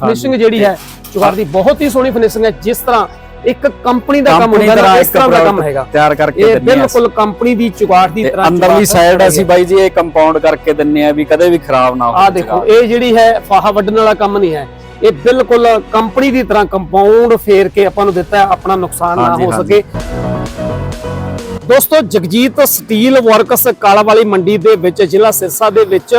Finishing ਜਿਹੜੀ ਹੈ ਚੁਗਾਠ ਦੀ ਬਹੁਤ ਹੀ ਸੋਹਣੀ ਫਿਨਿਸ਼ਿੰਗ ਹੈ ਜਿਸ ਤਰ੍ਹਾਂ ਇੱਕ ਕੰਪਨੀ ਦਾ ਕੰਮ ਹੁੰਦਾ ਨਾ ਇਸ ਤਰ੍ਹਾਂ ਦਾ ਕੰਮ ਹੈਗਾ। ਤਿਆਰ ਕਰਕੇ ਆ ਬਿਲਕੁਲ ਕੰਪਨੀ ਦੀ ਚੁਗਾਠ ਦੀ ਤਰ੍ਹਾਂ ਅੰਦਰਲੀ ਸਾਈਡ ਅਸੀਂ ਬਾਈ ਜੀ ਇਹ ਕੰਪਾਊਂਡ ਕਰਕੇ ਦਿੰਨੇ ਆ ਵੀ ਕਦੇ ਵੀ ਖਰਾਬ ਨਾ ਹੋਵੇ ਆ ਦੇਖੋ ਇਹ ਜਿਹੜੀ ਹੈ ਫਾਹਾ ਵੱਢਣ ਵਾਲਾ ਕੰਮ ਨਹੀਂ ਹੈ। ਇਹ ਬਿਲਕੁਲ ਕੰਪਨੀ ਦੀ ਤਰ੍ਹਾਂ ਕੰਪਾਊਂਡ ਫੇਰ ਕੇ ਆਪਾਂ ਨੂੰ ਦਿੱਤਾ ਆਪਣਾ ਨੁਕਸਾਨ ਨਾ ਹੋ। ਸਕੇ। ਦੋਸਤੋ ਜਗਜੀਤ ਸਟੀਲ ਵਰਕਸ ਕਾਲਾ ਵਾਲੀ ਮੰਡੀ ਦੇ ਵਿੱਚ ਜ਼ਿਲ੍ਹਾ ਸਿਰਸਾ ਦੇ ਵਿੱਚ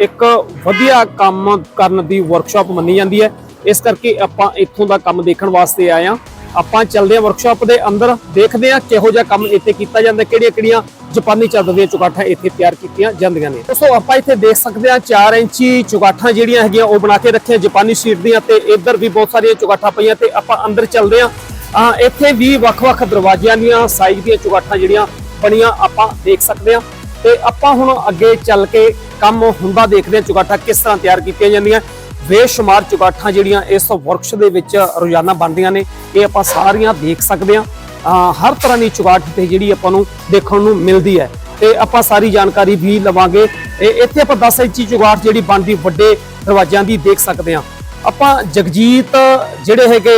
ਇੱਕ ਵਧੀਆ ਕੰਮ ਕਰਨ ਦੀ ਵਰਕਸ਼ਾਪ ਮੰਨੀ ਜਾਂਦੀ ਹੈ। ਇਸ ਕਰਕੇ ਆਪਾਂ ਇੱਥੋਂ ਦਾ ਕੰਮ ਦੇਖਣ ਵਾਸਤੇ ਆਏ ਆ ਆਪਾਂ ਚੱਲਦੇ ਆ ਵਰਕਸ਼ਾਪ ਦੇ ਅੰਦਰ, ਦੇਖਦੇ ਆ ਕਿਹੋ ਜਿਹਾ ਕੰਮ ਇੱਥੇ ਕੀਤਾ ਜਾਂਦਾ ਕਿਹੜੀਆਂ ਕਿਹੜੀਆਂ ਜਾਪਾਨੀ ਚਾਦਰ ਦੀਆਂ ਚੁਗਾਠਾਂ ਇੱਥੇ ਤਿਆਰ ਕੀਤੀਆਂ ਜਾਂਦੀਆਂ ਨੇ। ਦੋਸਤੋ, ਆਪਾਂ ਇੱਥੇ ਦੇਖ ਸਕਦੇ ਆ 4 ਇੰਚੀ ਚੁਗਾਠਾਂ ਜਿਹੜੀਆਂ ਹੈਗੀਆਂ, ਉਹ ਬਣਾ ਕੇ ਰੱਖੀਆਂ ਜਾਪਾਨੀ ਸ਼ੀਟ ਦੀਆਂ ਤੇ ਇੱਧਰ ਵੀ ਬਹੁਤ ਸਾਰੀਆਂ ਚੁਗਾਠਾਂ ਪਈਆਂ ਤੇ ਆਪਾਂ ਅੰਦਰ ਚੱਲਦੇ ਆ ਆ ਇੱਥੇ ਵੀ ਵੱਖ-ਵੱਖ ਦਰਵਾਜ਼ਿਆਂ ਦੀਆਂ ਸਾਈਜ਼ ਦੀਆਂ ਚੁਗਾਠਾਂ ਜਿਹੜੀਆਂ ਬਣੀਆਂ ਆਪਾਂ ਦੇਖ ਸਕਦੇ ਆ ਤੇ ਆਪਾਂ ਹੁਣ ਅੱਗੇ ਚੱਲ ਕੇ ਕੰਮ ਹੁੰਦਾ ਦੇਖਦੇ ਹਾਂ ਚੁਗਾਠਾਂ ਕਿਸ ਤਰ੍ਹਾਂ ਤਿਆਰ ਕੀਤੀਆਂ ਜਾਂਦੀਆਂ। ਬੇਸ਼ੁਮਾਰ ਚੁਗਾਠਾਂ ਜਿਹੜੀਆਂ ਇਸ ਵਰਕਸ਼ ਦੇ ਵਿੱਚ ਰੋਜ਼ਾਨਾ ਬਣਦੀਆਂ ਨੇ, ਇਹ ਆਪਾਂ ਸਾਰੀਆਂ ਦੇਖ ਸਕਦੇ ਹਾਂ। ਹਰ ਤਰ੍ਹਾਂ ਦੀ ਚੁਗਾਠ ਤੇ ਜਿਹੜੀ ਆਪਾਂ ਨੂੰ ਦੇਖਣ ਨੂੰ ਮਿਲਦੀ ਹੈ। ਤੇ ਆਪਾਂ ਸਾਰੀ ਜਾਣਕਾਰੀ ਵੀ ਲਵਾਂਗੇ। ਇਹ ਇੱਥੇ ਆਪਾਂ 10 ਇੰਚੀ ਚੁਗਾਠ ਜਿਹੜੀ ਬਣਦੀ, ਵੱਡੇ ਦਰਵਾਜ਼ਿਆਂ ਦੀ ਦੇਖ ਸਕਦੇ ਹਾਂ। ਆਪਾਂ ਜਗਜੀਤ ਜਿਹੜੇ ਹੈਗੇ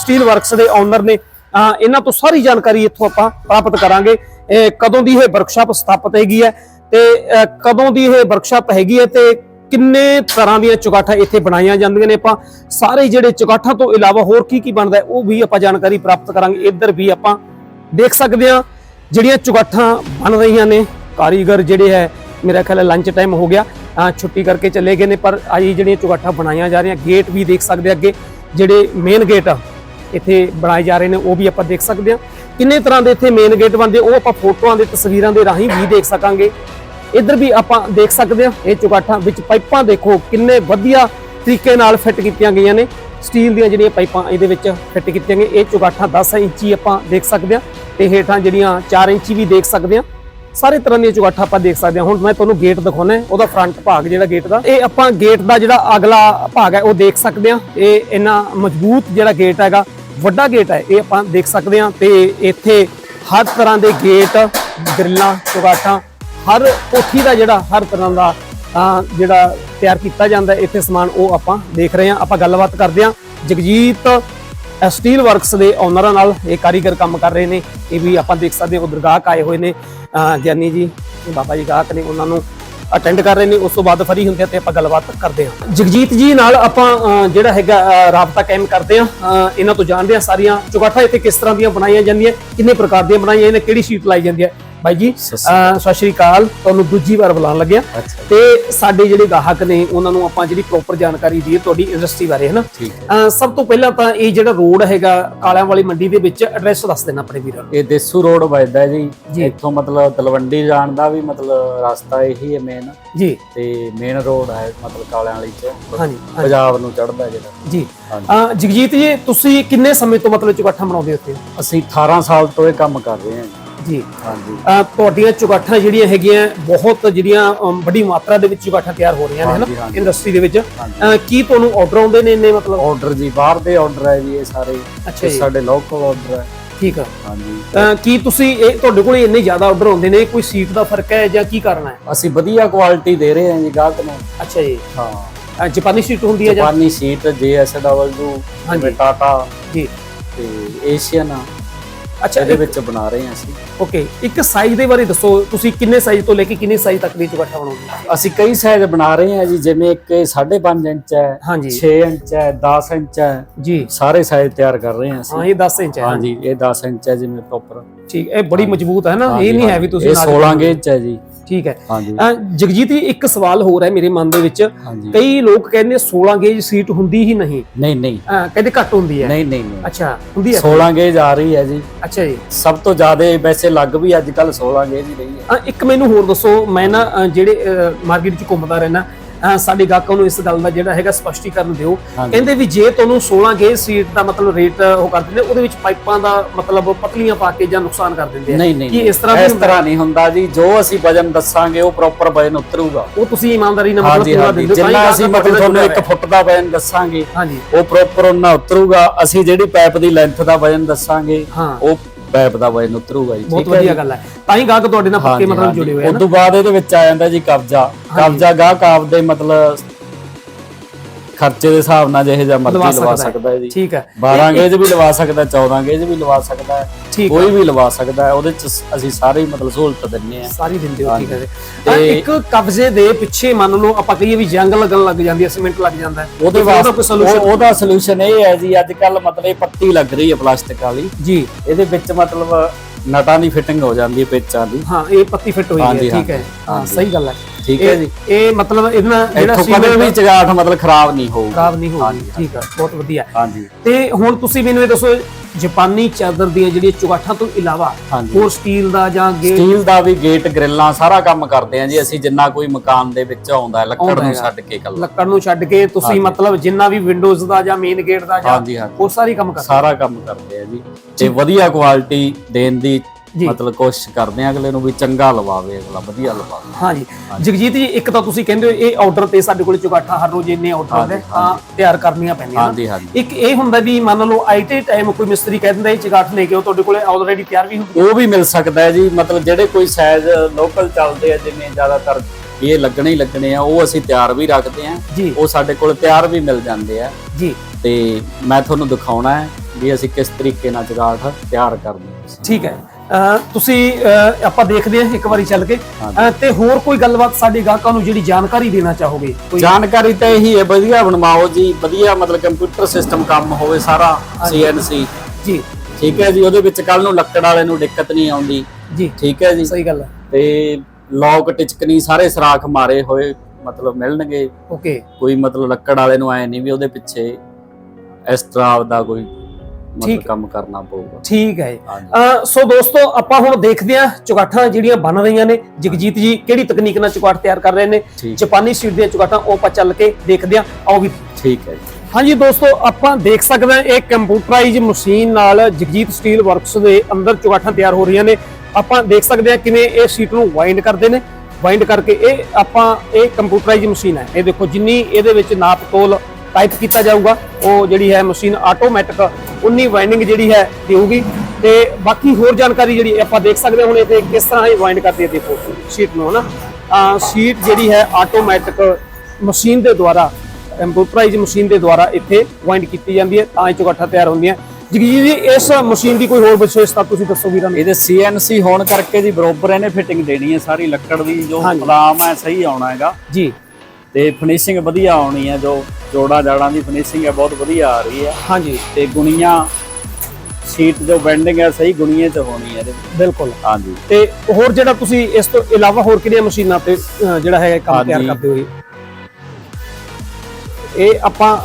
ਸਟੀਲ ਵਰਕਸ ਦੇ ਓਨਰ ਨੇ ਇਹਨਾਂ ਤੋਂ ਸਾਰੀ ਜਾਣਕਾਰੀ ਇੱਥੋਂ ਆਪਾਂ ਪ੍ਰਾਪਤ ਕਰਾਂਗੇ। ਕਦੋਂ ਦੀ ਇਹ ਵਰਕਸ਼ਾਪ ਸਥਾਪਿਤ ਹੈਗੀ ਹੈ ਤੇ ਕਦੋਂ ਦੀ ਇਹ ਵਰਕਸ਼ਾਪ ਹੈਗੀ ਹੈ ਤੇ ਕਿੰਨੇ ਤਰ੍ਹਾਂ ਦੀਆਂ ਚੁਗਾਠਾਂ ਇੱਥੇ ਬਣਾਈਆਂ ਜਾਂਦੀਆਂ ਨੇ? ਆਪਾਂ ਸਾਰੇ ਜਿਹੜੇ ਚੁਗਾਠਾਂ ਤੋਂ ਇਲਾਵਾ ਹੋਰ ਕੀ ਕੀ ਬਣਦਾ ਉਹ ਵੀ ਆਪਾਂ ਜਾਣਕਾਰੀ ਪ੍ਰਾਪਤ ਕਰਾਂਗੇ। ਇੱਧਰ ਵੀ ਆਪਾਂ ਦੇਖ ਸਕਦੇ ਹਾਂ ਜਿਹੜੀਆਂ ਚੁਗਾਠਾਂ ਬਣ ਰਹੀਆਂ ਨੇ। ਕਾਰੀਗਰ ਜਿਹੜੇ ਹੈ, ਮੇਰਾ ਖਿਆਲ ਹੈ ਲੰਚ ਟਾਈਮ ਹੋ ਗਿਆ। ਛੁੱਟੀ ਕਰਕੇ ਚਲੇ ਗਏ ਨੇ, ਪਰ ਆਈ ਜਿਹੜੀਆਂ ਚੁਗਾਠਾਂ ਬਣਾਈਆਂ ਜਾ ਰਹੀਆਂ ਗੇਟ ਵੀ ਦੇਖ ਸਕਦੇ ਅੱਗੇ। ਜਿਹੜੇ ਮੇਨ ਗੇਟ ਆ, ਇੱਥੇ ਬਣਾਏ ਜਾ ਰਹੇ ਨੇ, ਉਹ ਵੀ ਆਪਾਂ ਦੇਖ ਸਕਦੇ ਹਾਂ। ਕਿੰਨੇ ਤਰ੍ਹਾਂ ਦੇ ਇੱਥੇ ਮੇਨ ਗੇਟ ਬਣਦੇ ਉਹ ਆਪਾਂ ਫੋਟੋਆਂ ਦੇ, ਤਸਵੀਰਾਂ ਦੇ ਰਾਹੀਂ ਵੀ ਦੇਖ ਸਕਾਂਗੇ। ਇੱਧਰ ਵੀ ਆਪਾਂ ਦੇਖ ਸਕਦੇ ਹਾਂ ਇਹ ਚੁਗਾਠਾਂ ਵਿੱਚ ਪਾਈਪਾਂ ਦੇਖੋ, ਕਿੰਨੇ ਵਧੀਆ ਤਰੀਕੇ ਨਾਲ ਫਿੱਟ ਕੀਤੀਆਂ ਗਈਆਂ ਨੇ। ਸਟੀਲ ਦੀਆਂ ਜਿਹੜੀਆਂ ਪਾਈਪਾਂ ਇਹਦੇ ਵਿੱਚ ਫਿੱਟ ਕੀਤੀਆਂ ਗਈਆਂ, ਇਹ ਚੁਗਾਠਾਂ 10 ਇੰਚੀ ਆਪਾਂ ਦੇਖ ਸਕਦੇ ਹਾਂ ਤੇ ਹੇਠਾਂ ਜਿਹੜੀਆਂ 4 ਇੰਚੀ ਵੀ ਦੇਖ ਸਕਦੇ ਹਾਂ ਸਾਰੇ ਤਰ੍ਹਾਂ ਦੀਆਂ ਚੁਗਾਠਾਂ ਆਪਾਂ ਦੇਖ ਸਕਦੇ ਹਾਂ ਹੁਣ ਮੈਂ ਤੁਹਾਨੂੰ ਗੇਟ ਦਿਖਾਉਣਾ ਹੈ, ਉਹਦਾ ਫਰੰਟ ਭਾਗ ਜਿਹੜਾ ਗੇਟ ਦਾ, ਇਹ ਆਪਾਂ ਗੇਟ ਦਾ ਜਿਹੜਾ ਅਗਲਾ ਭਾਗ ਹੈ, ਉਹ ਦੇਖ ਸਕਦੇ ਹਾਂ ਇਹ ਇੰਨਾ ਮਜ਼ਬੂਤ ਜਿਹੜਾ ਗੇਟ ਹੈਗਾ ਵੱਡਾ ਗੇਟ ਹੈ ਇਹ ਆਪਾਂ ਦੇਖ ਸਕਦੇ ਹਾਂ ਤੇ ਇੱਥੇ ਹਰ ਤਰ੍ਹਾਂ ਦੇ ਗੇਟ ਗ੍ਰਿਲਾਂ ਚੁਗਾਠਾਂ ਹਰ ਕੋਠੀ ਦਾ ਜਿਹੜਾ ਹਰ ਤਰ੍ਹਾਂ ਦਾ ਜਿਹੜਾ ਤਿਆਰ ਕੀਤਾ ਜਾਂਦਾ ਇੱਥੇ ਸਮਾਨ ਉਹ ਆਪਾਂ ਦੇਖ ਰਹੇ ਹਾਂ। ਆਪਾਂ ਗੱਲਬਾਤ ਕਰਦੇ ਹਾਂ। ਜਗਜੀਤ ਸਟੀਲ ਵਰਕਸ ਦੇ ਓਨਰਾਂ ਨਾਲ ਇਹ ਕਾਰੀਗਰ ਕੰਮ ਕਰ ਰਹੇ ਨੇ। ਇਹ ਵੀ ਆਪਾਂ ਦੇਖ ਸਕਦੇ ਹਾਂ ਉਧਰ ਗਾਹਕ ਆਏ ਹੋਏ ਨੇ। ਅਹ, ਗਿਆਨੀ ਜੀ ਬਾਬਾ ਜੀ ਗਾਹਕ ਨੇ ਉਹਨਾਂ ਨੂੰ। ਅਟੈਂਡ ਕਰ ਰਹੇ ਨੇ ਉਸ ਤੋਂ ਬਾਅਦ ਫਰੀ ਹੁੰਦੇ ਆ ਤੇ ਆਪਾਂ ਗੱਲਬਾਤ ਕਰਦੇ ਹਾਂ। ਜਗਜੀਤ ਜੀ ਨਾਲ ਆਪਾਂ ਅਹ, ਜਿਹੜਾ ਹੈਗਾ ਰਾਬਤਾ ਕਾਇਮ ਕਰਦੇ ਹਾਂ। ਅਹ, ਇਹਨਾਂ ਤੋਂ ਜਾਣਦੇ ਹਾਂ ਸਾਰੀਆਂ। ਚੁਗਾਠਾਂ ਇੱਥੇ ਕਿਸ ਤਰ੍ਹਾਂ ਦੀਆਂ ਬਣਾਈਆਂ ਜਾਂਦੀਆਂ ਕਿੰਨੇ ਪ੍ਰਕਾਰ ਦੀਆਂ ਬਣਾਈਆਂ ਜਾਂਦੀਆਂ ਕਿਹੜੀ ਸ਼ੀਟ ਲਾਈ ਜਾਂਦੀ ਹੈ। ਬਾਈ ਜੀ ਸਤਿ ਸ਼੍ਰੀ ਅਕਾਲ। ਤੁਹਾਨੂੰ ਦੂਜੀ ਵਾਰ ਬੁਲਾਉਣ ਲੱਗਿਆ। ਤੇ ਸਾਡੇ ਜਿਹੜੇ ਗਾਹਕ ਨੇ ਉਹਨਾਂ ਨੂੰ ਆਪਾਂ ਜਿਹੜੀ ਪ੍ਰੋਪਰ ਜਾਣਕਾਰੀ ਦਈਏ ਤੁਹਾਡੀ ਇੰਡਸਟਰੀ ਬਾਰੇ ਹੈ ਨਾ ਠੀਕ ਹੈ। ਅਹ, ਸਭ ਤੋਂ ਪਹਿਲਾਂ ਤਾਂ ਇਹ ਜਿਹੜਾ ਰੋਡ ਹੈਗਾ ਕਾਲਿਆਂ ਵਾਲੀ ਮੰਡੀ ਦੇ ਵਿੱਚ ਐਡਰੈਸ ਦੱਸ ਦੇਣਾ ਆਪਣੇ ਵੀਰਾਂ ਨੂੰ। ਇਹ ਦੇਸੂ ਰੋਡ ਵੱਜਦਾ ਜੀ। ਇੱਥੋਂ ਮਤਲਬ ਤਲਵੰਡੀ ਜਾਣ ਦਾ ਵੀ ਮਤਲਬ ਰਸਤਾ ਇਹੀ ਹੈ ਮੇਨ ਜੀ। ਤੇ ਮੇਨ ਰੋਡ ਹੈ ਮਤਲਬ ਕਾਲਿਆਂ ਵਾਲੀ ਚ। ਹਾਂਜੀ ਪੰਜਾਬ ਨੂੰ ਚੜਦਾ ਜਿਹੜਾ। ਜੀ। ਜਗਜੀਤ ਜੀ ਤੁਸੀਂ ਕਿੰਨੇ ਸਮੇਂ ਤੋਂ ਮਤਲਬ ਚੁਗਾਠਾਂ ਬਣਾਉਂਦੇ ਹੋ ਅਸੀਂ 18 ਸਾਲ ਤੋਂ ਇਹ ਕੰਮ ਕਰ ਰਹੇ ਹਾਂ ਜੀ। ਜੀ ਹਾਂਜੀ ਤੁਹਾਡੀਆਂ ਚੁਗਾਠਾਂ ਜਿਹੜੀਆਂ ਹੈਗੀਆਂ ਬਹੁਤ ਜਿਹੜੀਆਂ ਵੱਡੀ ਮਾਤਰਾ ਦੇ ਵਿੱਚ ਚੁਗਾਠਾਂ ਤਿਆਰ ਹੋ ਰਹੀਆਂ ਨੇ ਹਨਾ। ਇੰਡਸਟਰੀ ਦੇ ਵਿੱਚ। ਕੀ ਤੁਹਾਨੂੰ ਆਰਡਰ ਆਉਂਦੇ ਨੇ ਇੰਨੇ ਮਤਲਬ? ਆਰਡਰ ਜੀ ਬਾਹਰ ਦੇ ਆਰਡਰ ਹੈ ਜੀ ਇਹ ਸਾਰੇ। ਅੱਛਾ ਜੀ। ਸਾਡੇ ਲੋਕਲ ਆਰਡਰ ਹੈ। ਠੀਕ ਆ। ਹਾਂਜੀ। ਕੀ ਤੁਸੀਂ ਇਹ ਤੁਹਾਡੇ ਕੋਲ ਇੰਨੇ ਜ਼ਿਆਦਾ ਆਰਡਰ ਆਉਂਦੇ ਨੇ ਕੋਈ ਸੀਟ ਦਾ ਫ਼ਰਕ ਹੈ ਜਾਂ ਕੀ ਕਰਨਾ ਹੈ? ਅਸੀਂ ਵਧੀਆ ਕੁਆਲਿਟੀ ਦੇ ਰਹੇ ਹਾਂ ਜੀ ਗਾਹਕ ਨੂੰ। ਅੱਛਾ ਜੀ। ਹਾਂ। ਜਾਪਾਨੀ ਸੀਟ ਹੁੰਦੀ ਹੈ ਜਾਂ? ਜਾਪਾਨੀ ਸੀਟ ਹਾਂਜੀ। ਹਾਂਜੀ ਟਾਟਾ ਜੀ। ਤੇ ਏਸ਼ੀਅਨ ਅੱਛਾ ਇਹਦੇ ਵਿੱਚ ਬਣਾ ਰਹੇ ਹਾਂ ਅਸੀਂ। ਓਕੇ ਇੱਕ ਸਾਈਜ਼ ਦੇ ਬਾਰੇ ਦੱਸੋ ਤੁਸੀਂ ਕਿੰਨੇ ਸਾਈਜ਼ ਤੋਂ ਲੈ ਕੇ ਕਿੰਨੇ ਸਾਈਜ਼ ਤੱਕ ਦੀ ਚੁਗਾਠਾ ਬਣਾਉਂਦੇ ਹੋ? ਅਸੀਂ ਕਈ ਸਾਈਜ਼ ਬਣਾ ਰਹੇ ਹਾਂ ਜੀ ਜਿਵੇਂ ਇੱਕ 5.5 ਇੰਚ ਹੈ ਹਾਂਜੀ। 6 ਇੰਚ ਹੈ 10 ਇੰਚ ਹੈ ਜੀ। ਸਾਰੇ ਸਾਈਜ਼ ਤਿਆਰ ਕਰ ਰਹੇ ਹਾਂ ਹਾਂ ਅਸੀਂ ਇਹ 10 ਇੰਚ ਹੈ। ਹਾਂਜੀ ਇਹ 10 ਇੰਚ ਹੈ ਜਿਵੇਂ ਪ੍ਰੋਪਰ ਠੀਕ ਇਹ ਬੜੀ ਮਜ਼ਬੂਤ ਹੈ ਨਾ ਇਹ ਨਹੀਂ ਹੈ ਵੀ ਤੁਸੀਂ ਇਹ ਨਾਲ 16 ਗੇਜ ਹੈ ਜੀ। ਠੀਕ ਹੈ। ਹਾਂਜੀ। ਅਹ, ਜਗਜੀਤ ਜੀ ਇੱਕ ਸਵਾਲ ਹੋਰ ਹੈ ਮੇਰੇ ਮਨ ਦੇ ਵਿੱਚ। ਹਾਂਜੀ। ਕਈ ਲੋਕ ਕਹਿੰਦੇ 16 ਗੇਜ ਸੀਟ ਹੁੰਦੀ ਹੀ ਨਹੀਂ। ਨਹੀਂ ਨਹੀਂ। ਅਹ, ਕਹਿੰਦੇ ਘੱਟ ਹੁੰਦੀ ਹੈ। ਨਹੀਂ ਨਹੀਂ ਨਹੀਂ। ਅੱਛਾ ਹੁੰਦੀ ਹੈ। 16 ਗੇਜ ਆ ਰਹੀ ਹੈ ਜੀ। ਅੱਛਾ ਜੀ। ਸਭ ਤੋਂ ਜ਼ਿਆਦਾ ਵੈਸੇ ਲੱਗ ਵੀ ਅੱਜ ਕੱਲ 16 ਗੇਜ ਹੀ ਰਹੀ ਹੈ। ਅਹ, ਇੱਕ ਮੈਨੂੰ ਹੋਰ ਦੱਸੋ ਮੈਂ ਨਾ ਅਹ, ਜਿਹੜੇ ਮਾਰਕੀਟ 'ਚ ਘੁੰਮਦਾ ਰਹਿਣਾ ਸਾਡੇ ਗਾਹਕਾਂ ਨੂੰ ਇਸ ਗੱਲ ਦਾ ਜਿਹੜਾ ਹੈਗਾ ਸਪਸ਼ਟੀਕਰਨ ਦਿਓ। ਕਹਿੰਦੇ ਵੀ ਜੇ ਤੁਹਾਨੂੰ 16 ਗੇਜ ਸੀਟ ਦਾ ਮਤਲਬ ਰੇਟ ਉਹ ਕਰ ਦਿੰਦੇ ਉਹਦੇ ਵਿੱਚ ਪਾਈਪਾਂ ਦਾ ਮਤਲਬ ਪਤਲੀਆਂ ਪਾ ਕੇ ਜਾਂ ਨੁਕਸਾਨ ਕਰ ਦਿੰਦੇ ਆ। ਕੀ ਇਸ ਤਰ੍ਹਾਂ ਇਸ? ਤਰ੍ਹਾਂ ਨਹੀਂ ਹੁੰਦਾ ਜੀ। ਜੋ ਅਸੀਂ ਵਜਨ ਦੱਸਾਂਗੇ ਉਹ ਪ੍ਰੋਪਰ ਵਜਨ ਉਤਰੂਗਾ। ਉਹ ਤੁਸੀਂ ਇਮਾਨਦਾਰੀ ਨਾਲ ਮਤਲਬ ਪੂਰਾ ਦਿੰਦੇ ਜਿੰਨਾ ਅਸੀਂ ਮਤਲਬ ਤੁਹਾਨੂੰ ਜੁੜਿਆ ਇੱਕ ਫੁੱਟ ਦਾ ਵਜਨ ਦੱਸਾਂਗੇ ਹਾਂਜੀ। ਉਹ ਪ੍ਰੋਪਰ ਉਹਨਾਂ ਉਤਰੂਗਾ। ਅਸੀਂ ਜਿਹੜੀ ਪਾਈਪ ਦੀ ਲੈਂਥ ਦਾ ਵਜਨ ਦੱਸਾਂਗੇ ਉਹ ਪਾਈਪ ਦਾ ਵਜਨ ਉਤਰੂਗਾ ਜੀ ਬਹੁਤ ਵਧੀਆ? ਗੱਲ ਹੈ ਤਾਂ ਹੀ ਗਾਹਕ ਤੁਹਾਡੇ ਨਾਲ ਪੱਕੇ ਮਤਲਬ। ਜੁੜੇ ਹੋਏ ਹਨ ਉਸ ਤੋਂ ਬਾਅਦ ਇਹਦੇ ਵਿੱਚ ਆ ਜਾਂਦਾ ਜੀ ਕਬਜ਼ਾ ਕਬਜ਼ਾ ਗਾਹਕ ਆਪਦੇ ਮਤਲਬ ਖਰਚੇ ਦੇ ਹਿਸਾਬ ਨਾਲ ਜਿਹੇ ਜਿਹਾ ਮਰਜ਼ੀ ਲਵਾ ਸਕਦਾ ਹੈ। ਜੀ। ਠੀਕ ਹੈ। 12 ਗੇਜ ਵੀ ਲਵਾ ਸਕਦਾ 14 ਗੇਜ ਵੀ ਲਵਾ ਸਕਦਾ ਹੈ। ਕੋਈ ਵੀ ਲਵਾ ਸਕਦਾ ਹੈ ਉਹਦੇ ਚ ਅਸੀਂ ਸਾਰੇ ਮਤਲਬ ਸਹੂਲਤ ਦਿੰਨੇ ਆ ਸਾਰੀ ਦਿੰਦੇ ਹੋ ਠੀਕ ਹੈ ਤੇ- ਇੱਕ ਕਬਜ਼ੇ ਦੇ ਪਿੱਛੇ ਮੰਨ ਲਓ ਆਪਾਂ ਕਹੀਏ ਵੀ ਜੰਗ ਲੱਗਣ ਲੱਗ ਜਾਂਦੀ ਹੈ ਸੀਮੈਂਟ ਲੱਗ ਜਾਂਦਾ ਉਹਦੇ ਵਾਸਤੇ ਉਹਦਾ ਸੋਲੂਸ਼ਨ ਇਹ ਹੈ ਜੀ ਅੱਜ ਕੱਲ ਮਤਲਬ ਇਹ ਪੱਤੀ ਲੱਗ ਰਹੀ ਹੈ ਪਲਾਸਟਿਕ ਵਾਲੀ। ਜੀ। ਇਹਦੇ ਵਿੱਚ ਮਤਲਬ ਨਟਾਂ ਦੀ ਫਿਟਿੰਗ ਹੋ ਜਾਂਦੀ ਹੈ ਪੇਚਾਂ ਦੀ। ਹਾਂ ਇਹ ਪੱਤੀ ਫਿੱਟ ਹੋਈ ਹੈ ਠੀਕ ਹੈ। ਹਾਂ ਸਹੀ ਗੱਲ ਹੈ। ਠੀਕ ਹੈ ਜੀ। ਇਹ ਮਤਲਬ ਇਹਦਾ ਜਿਹੜਾ ਕਦੇ ਵੀ ਚਗਾਠ ਮਤਲਬ ਖਰਾਬ ਨਹੀਂ ਹੋਊਗਾ। ਖਰਾਬ ਨਹੀਂ ਹੋਊਗੀ। ਠੀਕ ਹੈ ਬਹੁਤ ਵਧੀਆ। ਹਾਂਜੀ। ਤੇ ਹੁਣ ਤੁਸੀਂ ਮੈਨੂੰ ਇਹ ਦੱਸੋ ਜਾਪਾਨੀ ਚਾਦਰ ਦੀਆਂ ਜਿਹੜੀਆਂ ਚੁਗਾਠਾਂ ਤੋਂ ਇਲਾਵਾ। ਹੋਰ ਸਟੀਲ ਦਾ ਜਾਂ ਗੇਟ ਸਟੀਲ ਦਾ ਵੀ ਗੇਟ ਗ੍ਰਿਲਾਂ ਸਾਰਾ ਕੰਮ ਕਰਦੇ ਆ ਜੀ। ਅਸੀਂ ਜਿੰਨਾ ਕੋਈ ਮਕਾਨ ਦੇ ਵਿੱਚ ਆਉਂਦਾ ਲੱਕੜ ਨੂੰ। ਛੱਡ ਕੇ ਕੱਲ ਲੱਕੜ ਨੂੰ ਛੱਡ ਕੇ ਤੁਸੀਂ ਮਤਲਬ ਜਿੰਨਾ ਵੀ ਵਿੰਡੋਜ਼ ਦਾ ਜਾਂ ਮੇਨ ਗੇਟ ਦਾ ਜਾਂ ਉਹ ਸਾਰੀ ਕੰਮ ਕਰਦੇ ਸਾਰਾ ਕੰਮ ਕਰਦੇ ਆ ਜੀ। ਤੇ ਵਧੀਆ ਕੁਆਲਿਟੀ ਦੇਣ ਦੀ। ਮਤਲਬ ਕੋਸ਼ਿਸ਼ ਕਰਦੇ ਆ ਅਗਲੇ ਨੂੰ ਵੀ ਚੰਗਾ ਲਵਾਵੇ ਅਗਲਾ ਵਧੀਆ ਲਵਾਵੇ। ਹਾਂਜੀ। ਜਗਜੀਤ ਜੀ ਇੱਕ ਤਾਂ ਤੁਸੀਂ ਕਹਿੰਦੇ ਹੋ ਇਹ ਆਰਡਰ ਤੇ ਸਾਡੇ ਕੋਲ ਚੁਗਾਠਾਂ ਹਰ ਰੋਜ਼ ਇੰਨੇ ਆਰਡਰ ਆਉਂਦੇ ਤਾਂ ਤਿਆਰ ਕਰਨੀਆਂ ਪੈਂਦੀਆਂ ਨਾ। ਹਾਂਜੀ ਹਾਂਜੀ। ਇੱਕ ਇਹ ਹੁੰਦਾ ਵੀ ਮੰਨ ਲਓ ਆਈਟੀ ਟਾਈਮ ਕੋਈ ਮਿਸਤਰੀ ਕਹਿ ਦਿੰਦਾ ਇਹ ਚੁਗਾਠ ਲੈ ਕੇ ਆਓ ਤੁਹਾਡੇ ਕੋਲੇ ਆਲਰੇਡੀ ਤਿਆਰ ਵੀ ਹੁੰਦੀ। ਉਹ ਵੀ ਮਿਲ ਸਕਦਾ ਹੈ ਜੀ ਮਤਲਬ ਜਿਹੜੇ ਕੋਈ ਸਾਈਜ਼ ਲੋਕਲ ਚੱਲਦੇ ਆ ਜਿਵੇਂ ਜ਼ਿਆਦਾਤਰ ਇਹ ਲੱਗਣੇ ਹੀ ਲੱਗਣੇ ਆ ਉਹ ਅਸੀਂ ਤਿਆਰ ਵੀ ਰੱਖਦੇ ਆ ਉਹ ਸਾਡੇ ਕੋਲ ਤਿਆਰ ਵੀ ਮਿਲ ਜਾਂਦੇ ਆ। ਜੀ। ਤੇ ਮੈਂ ਤੁਹਾਨੂੰ ਦਿਖਾਉਣਾ ਹੈ ਵੀ ਅਸੀਂ ਕਿਸ ਤਰੀਕੇ ਨਾਲ ਜਗਾਠ ਤਿਆਰ ਕਰਦੇ ਹਾਂ। ਠੀਕ ਹੈ। ਤੁਸੀਂ ਆਪਾਂ ਦੇਖਦੇ ਹਾਂ ਇੱਕ ਵਾਰੀ ਚੱਲ ਕੇ। ਤੇ ਹੋਰ ਕੋਈ ਗੱਲਬਾਤ ਸਾਡੇ ਗਾਹਕਾਂ ਨੂੰ ਜਿਹੜੀ ਜਾਣਕਾਰੀ ਦੇਣਾ ਚਾਹੋਗੇ? ਜਾਣਕਾਰੀ ਤਾਂ ਇਹੀ ਹੈ ਵਧੀਆ ਬਣਵਾਓ ਜੀ ਵਧੀਆ ਮਤਲਬ ਕੰਪਿਊਟਰ ਸਿਸਟਮ ਕੰਮ ਹੋਵੇ ਸਾਰਾ ਸੀਐਨਸੀ ਜੀ। ਠੀਕ ਹੈ ਜੀ ਉਹਦੇ ਵਿੱਚ ਕੱਲ ਨੂੰ ਲੱਕੜ ਵਾਲੇ ਨੂੰ ਦਿੱਕਤ ਨਹੀਂ ਆਉਂਦੀ। ਜੀ। ਠੀਕ ਹੈ ਜੀ। ਸਹੀ ਗੱਲ ਹੈ। ਤੇ ਲੌਕ ਟਿਚਕਨੀ ਸਾਰੇ ਸਰਾਖ ਮਾਰੇ ਹੋਏ ਮਤਲਬ ਮਿਲਣਗੇ। ਓਕੇ ਕੋਈ ਮਤਲਬ ਲੱਕੜ ਵਾਲੇ ਨੂੰ ਐ ਨਹੀਂ ਵੀ ਉਹਦੇ ਪਿੱਛੇ ਇਸ ਤਰ੍ਹਾਂ ਦਾ ਕੋਈ ਮਤਲਬ ਠੀਕ। ਕੰਮ ਕਰਨਾ ਪਊਗਾ। ਠੀਕ ਹੈ ਹਾਂਜੀ। ਅਹ ਸੋ ਦੋਸਤੋ ਆਪਾਂ ਹੁਣ ਦੇਖਦੇ ਹਾਂ ਚੁਗਾਠਾਂ ਜਿਹੜੀਆਂ ਬਣ ਰਹੀਆਂ ਨੇ। ਜਗਜੀਤ ਜੀ ਕਿਹੜੀ ਤਕਨੀਕ ਨਾਲ ਚੁਗਾਠ ਤਿਆਰ ਕਰ ਰਹੇ ਨੇ? ਠੀਕ। ਜਾਪਾਨੀ ਦੀਆਂ ਚੁਗਾਠਾਂ ਉਹ ਆਪਾਂ ਚੱਲ ਕੇ ਦੇਖਦੇ ਹਾਂ। ਆਓ ਵੀ। ਠੀਕ ਹੈ ਜੀ। ਹਾਂਜੀ ਦੋਸਤੋ ਆਪਾਂ ਦੇਖ ਸਕਦੇ ਹਾਂ ਇਹ ਕੰਪਿਊਟਰਾਈਜ਼ ਮਸ਼ੀਨ ਨਾਲ ਜਗਜੀਤ ਸਟੀਲ ਵਰਕਸ ਦੇ ਅੰਦਰ ਚੁਗਾਠਾਂ ਤਿਆਰ ਹੋ ਰਹੀਆਂ ਨੇ। ਆਪਾਂ ਦੇਖ ਸਕਦੇ ਹਾਂ ਕਿਵੇਂ ਇਹ ਸ਼ੀਟ ਨੂੰ ਵਾਈਂਡ ਕਰਦੇ ਨੇ। ਵਾਈਂਡ ਕਰਕੇ ਇਹ ਆਪਾਂ ਇਹ ਕੰਪਿਊਟਰਾਈਜ਼ ਮਸ਼ੀਨ ਹੈ। ਇਹ ਦੇਖੋ ਜਿੰਨੀ ਇਹਦੇ ਵਿੱਚ ਨਾਪ ਤੋਲ ਟਾਈਪ ਕੀਤਾ ਜਾਊਗਾ ਉਹ ਜਿਹੜੀ ਹੈ ਮਸ਼ੀਨ ਆਟੋਮੈਟਿਕ ਉਨੀ ਵਾਈਂਡਿੰਗ ਜਿਹੜੀ ਹੈ ਦੇਊਗੀ। ਤੇ ਬਾਕੀ ਹੋਰ ਜਾਣਕਾਰੀ ਜਿਹੜੀ ਆਪਾਂ ਦੇਖ ਸਕਦੇ ਹੁਣ ਇਹ ਕਿਸ ਤਰ੍ਹਾਂ ਇਹ ਵਾਈਂਡ ਕਰਦੀ ਹੈ ਦੇਖੋ ਸ਼ੀਟ ਨੂੰ ਹਨਾ। ਅਹ ਸ਼ੀਟ ਜਿਹੜੀ ਹੈ ਆਟੋਮੈਟਿਕ ਮਸ਼ੀਨ ਦੇ ਦੁਆਰਾ ਕੰਪਿਊਟਰਾਈਜ਼ ਮਸ਼ੀਨ ਦੇ ਦੁਆਰਾ ਇੱਥੇ ਵਾਈਂਡ ਕੀਤੀ ਜਾਂਦੀ ਹੈ ਤਾਂ ਇਹ ਚੁਗਾਠਾਂ ਤਿਆਰ ਹੁੰਦੀਆਂ। ਜਗਜੀਤ ਜੀ ਇਸ ਮਸ਼ੀਨ ਦੀ ਕੋਈ ਹੋਰ ਵਿਸ਼ੇਸ਼ਤਾ ਤੁਸੀਂ ਦੱਸੋ ਵੀਰਾਂ ਇਹਦੇ ਸੀਐਨਸੀ ਹੋਣ ਕਰਕੇ ਜੀ ਬਰੋਬਰ ਇਹਨੇ ਫਿਟਿੰਗ ਦੇਣੀ ਹੈ ਸਾਰੀ ਲੱਕੜ ਦੀ ਜੋ। ਪਲਾਮ ਹੈ ਸਹੀ ਆਉਣਾ ਹੈਗਾ। ਜੀ। ਤੇ ਫਿਨਿਸ਼ਿੰਗ ਵਧੀਆ ਆਉਣੀ ਹੈ ਜੋ ਜੋੜਾ ਜਾੜਾਂ ਦੀ ਫਿਨਿਸ਼ਿੰਗ ਹੈ ਬਹੁਤ ਵਧੀਆ ਆ ਰਹੀ ਹੈ ਹਾਂਜੀ। ਤੇ ਗੁਣੀਆਂ ਸ਼ੀਟ ਜੋ ਬੈਂਡਿੰਗ ਹੈ ਸਹੀ ਗੁਣੀਏ ਚ ਹੋਣੀ ਹੈ ਬਿਲਕੁਲ। ਹਾਂਜੀ। ਤੇ ਹੋਰ ਜਿਹੜਾ ਤੁਸੀਂ ਇਸ ਤੋਂ ਇਲਾਵਾ ਹੋਰ ਕਿਹੜੀਆਂ ਮਸ਼ੀਨਾਂ ਤੇ ਅਹ, ਜਿਹੜਾ ਹੈ ਕੰਮ ਤਿਆਰ ਹਾਂਜੀ। ਕਰਦੇ ਹੋ ਜੀ? ਇਹ ਆਪਾਂ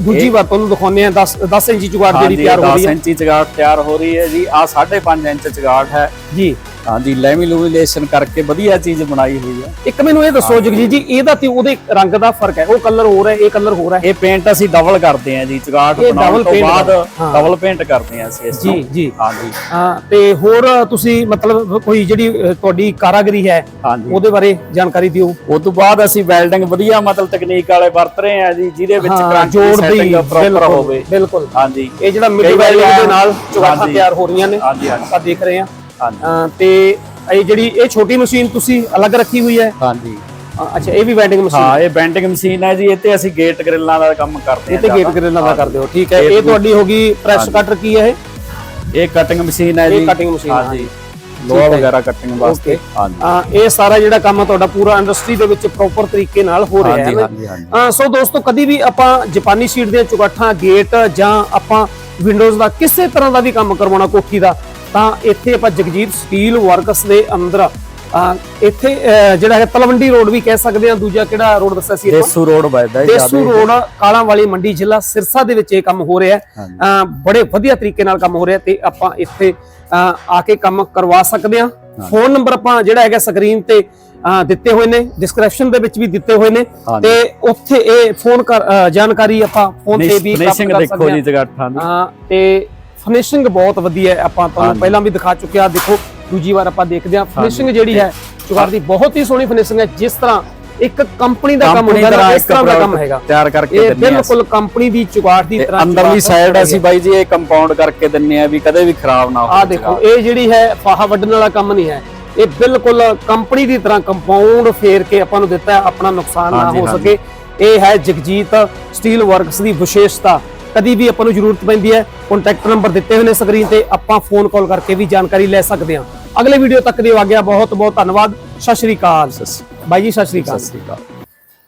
ਦੂਜੀ ਵਾਰ ਤੁਹਾਨੂੰ ਦਿਖਾਉਂਦੇ ਆ 10 10 ਇੰਚੀ ਚੁਗਾਠ ਜਿਹੜੀ ਹਾਂਜੀ ਤਿਆਰ ਹੋ ਰਹੀ 10 ਹੈ ਇੰਚੀ ਚਗਾਟ ਤਿਆਰ ਹੋ ਰਹੀ ਹੈ ਜੀ। ਆ 5.5 ਇੰਚ ਚਗਾਟ ਹੈ। ਜੀ। ਹਾਂਜੀ ਲੈਮੀਲੂਮੀਨੇਸ਼ਨ ਕਰਕੇ ਵਧੀਆ ਚੀਜ਼ ਬਣਾਈ ਹੋਈ ਹੈ ਇੱਕ ਮੈਨੂੰ ਇਹ ਦੱਸੋ ਜਗਜੀਤ ਜੀ ਇਹਦਾ ਤੇ ਉਹਦੇ ਰੰਗ ਦਾ ਫ਼ਰਕ ਹੈ ਉਹ ਕਲਰ ਹੋਰ ਹੈ ਇਹ ਕਲਰ ਹੋਰ ਹੈ? ਇਹ ਪੇਂਟ ਅਸੀਂ ਡਬਲ ਕਰਦੇ ਹਾਂ ਜੀ ਚਗਾਟ ਬਣਾਉਣ ਤੋਂ ਬਾਅਦ। ਡਬਲ ਪੇਂਟ ਕਰਦੇ ਹਾਂ ਅਸੀਂ ਇਸ ਜੀ ਨੂੰ। ਜੀ। ਹਾਂਜੀ। ਹਾਂ ਤੇ ਹੋਰ ਤੁਸੀਂ ਮਤਲਬ ਕੋਈ ਜਿਹੜੀ ਤੁਹਾਡੀ ਕਾਰਾਗਰੀ ਹੈ ਉਹਦੇ ਬਾਰੇ ਜਾਣਕਾਰੀ ਦਿਓ। ਉਸ ਤੋਂ ਬਾਅਦ ਅਸੀਂ ਵੈਲਡਿੰਗ ਵਧੀਆ ਮਤਲਬ ਤਕਨੀਕ ਵਾਲੇ ਵਰਤ ਰਹੇ ਹਾਂ ਜੀ ਜਿਹਦੇ ਵਿੱਚ ਦੀ ਦੀ ਪ੍ਰੋਪਰ ਹੋਵੇ। ਬਿਲਕੁਲ। ਹਾਂਜੀ। ਇਹ ਜਿਹੜਾ ਮਿਡ ਵੈਲਿਊ ਦੇ ਆ- ਨਾਲ ਚੁਗਾਠਾਂ। ਤਿਆਰ ਹੋ ਰਹੀਆਂ ਨੇ ਆਪਾਂ ਦੇਖ ਰਹੇ ਹਾਂ। ਅਹ, ਤੇ ਇਹ ਜਿਹੜੀ ਇਹ ਛੋਟੀ ਮਸ਼ੀਨ ਤੁਸੀਂ ਅਲੱਗ ਰੱਖੀ ਹੋਈ ਹੈ? ਹਾਂਜੀ। ਅੱਛਾ ਇਹ ਵੀ ਵੈਂਡਿੰਗ ਮਸ਼ੀਨ ਹਾਂ ਇਹ ਬੈਂਡਿੰਗ ਮਸ਼ੀਨ ਹੈ ਜੀ ਇਹ ਤੇ ਅਸੀਂ ਗੇਟ ਗ੍ਰਿਲਾਂ ਦਾ ਕੰਮ ਕਰਦੇ ਇਹ ਹਾਂ ਤੇ ਗੇਟ ਜ਼ਿਆਦਾ। ਗ੍ਰਿਲਾਂ ਦਾ ਕਰਦੇ ਹੋ ਠੀਕ ਹੈ। ਇਹ ਤੁਹਾਡੀ ਹੋ ਗਈ ਪ੍ਰੈਸ। ਕਟਰ ਕੀ ਹੈ ਇਹ? ਇਹ ਕਟਿੰਗ ਮਸ਼ੀਨ ਹੈ ਇਹ ਜੀ। cutting machine, ਹਾਂਜੀ। ਲੋਹਾ। ਵਗੈਰਾ ਕਟਿੰਗ ਵਾਸਤੇ। ਹਾਂਜੀ। ਇਹ ਸਾਰਾ ਜਿਹੜਾ ਕੰਮ ਹੈ ਤੁਹਾਡਾ ਪੂਰਾ ਇੰਡਸਟਰੀ ਦੇ ਵਿੱਚ ਪ੍ਰੋਪਰ ਤਰੀਕੇ ਨਾਲ ਹੋ ਰਿਹਾ ਹੈ। ਹਾਂਜੀ ਨਾ? ਹਾਂਜੀ ਹਾਂਜੀ। ਅਹ, ਸੋ ਦੋਸਤੋ ਕਦੀ ਵੀ ਆਪਾਂ ਜਾਪਾਨੀ ਸ਼ੀਟ ਦੀਆਂ ਚੁਗਾਠਾਂ ਗੇਟ ਜਾਂ ਆਪਾਂ ਵਿੰਡੋਜ਼ ਦਾ ਕਿਸੇ ਤਰ੍ਹਾਂ ਦਾ ਵੀ ਕੰਮ ਕਰਵਾਉਣਾ ਕੋਠੀ ਦਾ ਤਾਂ ਇੱਥੇ ਆਪਾਂ ਜਗਜੀਤ ਸਟੀਲ ਵਰਕਸ ਦੇ ਅੰਦਰ ਇੱਥੇ ਜਿਹੜਾ ਹੈ ਤਲਵੰਡੀ ਰੋਡ ਵੀ ਕਹਿ ਸਕਦੇ ਆ ਦੂਜਾ ਕਿਹੜਾ ਰੋਡ ਦੱਸਿਆ ਸੀ ਦੇਸੂ ਰੋਡ ਵੱਜਦਾ ਹੈ ਦੇਸੂ ਰੋਡ ਕਾਲਾਂ ਵਾਲੀ ਮੰਡੀ ਜ਼ਿਲ੍ਹਾ ਸਿਰਸਾ ਦੇ ਵਿੱਚ ਇਹ ਕੰਮ ਹੋ ਰਿਹਾ ਹੈ। ਬੜੇ ਵਧੀਆ ਤਰੀਕੇ ਨਾਲ ਕੰਮ ਹੋ ਰਿਹਾ ਤੇ ਆਪਾਂ ਇੱਥੇ ਆ ਕੇ ਕੰਮ ਕਰਵਾ ਸਕਦੇ ਹਾਂ। ਫੋਨ ਨੰਬਰ ਆਪਾਂ ਜਿਹੜਾ ਹੈਗਾ ਸਕਰੀਨ ਤੇ ਦਿੱਤੇ ਹੋਏ ਨੇ ਡਿਸਕ੍ਰਿਪਸ਼ਨ ਦੇ ਵਿੱਚ ਵੀ ਦਿੱਤੇ ਹੋਏ ਨੇ। ਤੇ ਉੱਥੇ ਇਹ ਫੋਨ ਜਾਣਕਾਰੀ ਆਪਾਂ ਫੋਨ ਤੇ ਵੀ ਪ੍ਰਾਪਤ ਕਰ ਦੇਖੋ ਸਕਦੇ ਜੀ ਹਾਂ। ਜਗਾਠਾਂ ਦੀ। ਹਾਂ ਤੇ ਫਿਨਿਸ਼ਿੰਗ ਬਹੁਤ ਵਧੀਆ ਹੈ ਆਪਾਂ ਤੁਹਾਨੂੰ। ਪਹਿਲਾਂ ਵੀ ਦਿਖਾ ਚੁੱਕੇ ਆ ਦੇਖੋ ਦੂਜੀ ਵਾਰ ਆਪਾਂ ਦੇਖਦੇ ਹਾਂ। ਫਿਨਿਸ਼ਿੰਗ ਜਿਹੜੀ ਹੈ ਚੁਗਾਰ ਦੀ ਬਹੁਤ ਹੀ ਸੋਹਣੀ ਫਿਨਿਸ਼ਿੰਗ ਹੈ ਜਿਸ ਤਰ੍ਹਾਂ ਇੱਕ ਕੰਪਨੀ ਦਾ ਕੰਮ ਹੁੰਦਾ ਹੈ ਇਸ ਤਰ੍ਹਾਂ ਦਾ ਕੰਮ ਹੈਗਾ। ਤਿਆਰ ਕਰਕੇ ਦਿੰਦੇ ਹਾਂ ਬਿਲਕੁਲ ਕੰਪਨੀ ਦੀ ਚੁਗਾਟ ਦੀ ਤਰ੍ਹਾਂ ਅੰਦਰਲੀ ਸਾਈਡ। ਅਸੀਂ ਬਾਈ ਜੀ ਇਹ ਕੰਪਾਊਂਡ ਕਰਕੇ ਦਿੰਨੇ ਆ ਵੀ ਕਦੇ ਵੀ ਖਰਾਬ ਨਾ ਹੋਵੇ ਆਹ ਦੇਖੋ ਇਹ ਜਿਹੜੀ ਹੈ ਫਾਹਾ ਵੱਢਣ ਵਾਲਾ ਕੰਮ ਨਹੀਂ ਹੈ। ਇਹ ਬਿਲਕੁਲ ਕੰਪਨੀ ਦੀ ਤਰ੍ਹਾਂ ਕੰਪਾਊਂਡ ਫੇਰ ਕੇ ਆਪਾਂ ਨੂੰ ਦਿੱਤਾ ਆਪਣਾ ਨੁਕਸਾਨ ਨਾ ਹੋ। ਸਕੇ। ਇਹ ਹੈ ਜਗਜੀਤ ਸਟੀਲ ਵਰਕਸ ਦੀ ਵਿਸ਼ੇਸ਼ਤਾ। ਕਦੀ ਵੀ ਆਪਾਂ ਨੂੰ ਜ਼ਰੂਰਤ ਪੈਂਦੀ ਹੈ ਕੰਟੈਕਟ ਨੰਬਰ ਦਿੱਤੇ ਹੋਏ ਨੇ ਸਕਰੀਨ ਤੇ, ਆਪਾਂ ਫੋਨ ਕਾਲ ਕਰਕੇ ਵੀ ਜਾਣਕਾਰੀ ਲੈ ਸਕਦੇ ਹਾਂ। ਅਗਲੇ ਵੀਡੀਓ ਤੱਕ ਦੀ ਆਗਿਆ ਬਹੁਤ ਬਹੁਤ ਧੰਨਵਾਦ। ਸਤਿ ਸ਼੍ਰੀ ਅਕਾਲ ਬਾਈ ਜੀ ਸਤਿ ਸ਼੍ਰੀ ਅਕਾਲ। ਸਤਿ ਸ੍ਰੀ ਅਕਾਲ।